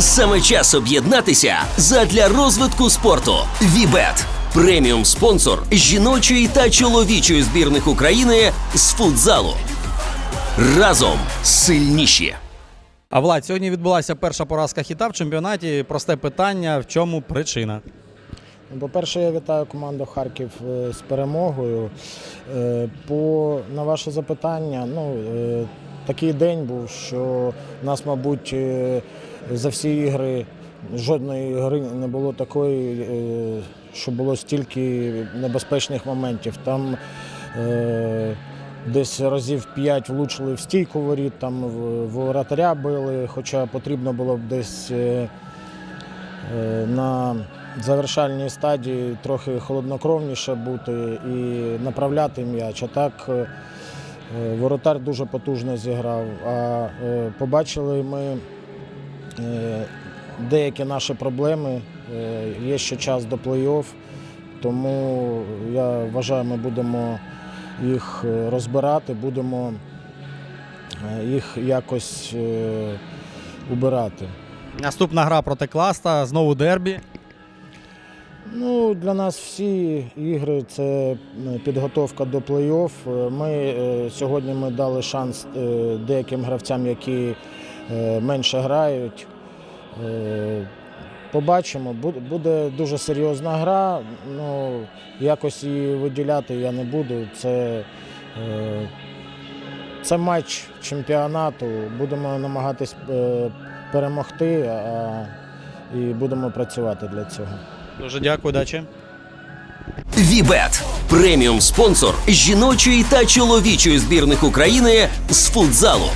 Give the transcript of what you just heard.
Саме час об'єднатися задля розвитку спорту. Вібет преміум спонсор жіночої та чоловічої збірних України з футзалу. Разом сильніші. А Влад, сьогодні відбулася перша поразка хіта в чемпіонаті. Просте питання: в чому причина? По-перше, я вітаю команду Харків е, з перемогою. Е, По, на ваше запитання, ну, е, такий день був, що в нас, мабуть, за всі ігри жодної гри не було такої, що було стільки небезпечних моментів. Там десь разів 5 влучили в стійку воріт, там воротаря били, хоча потрібно було б десь. на завершальній стадії трохи холоднокровніше бути і направляти м'яч. А так е, е, воротар дуже потужно зіграв. А е, побачили ми деякі наші проблеми. Є ще час до плей-офф, тому я вважаю, ми будемо їх розбирати, будемо їх якось убирати. Наступна гра проти Класта, знову дербі. Ну, для нас всі ігри це підготовка до плей-офф. Е, Ми е, сьогодні ми дали шанс е, деяким гравцям, які менше грають. Побачимо, буде дуже серйозна гра. Ну, якось її виділяти я не буду. Це, це матч чемпіонату. Будемо намагатись перемогти а, і будемо працювати для цього. Дуже дякую, удачі. Вібет преміум спонсор жіночої та чоловічої збірних України з футзалу.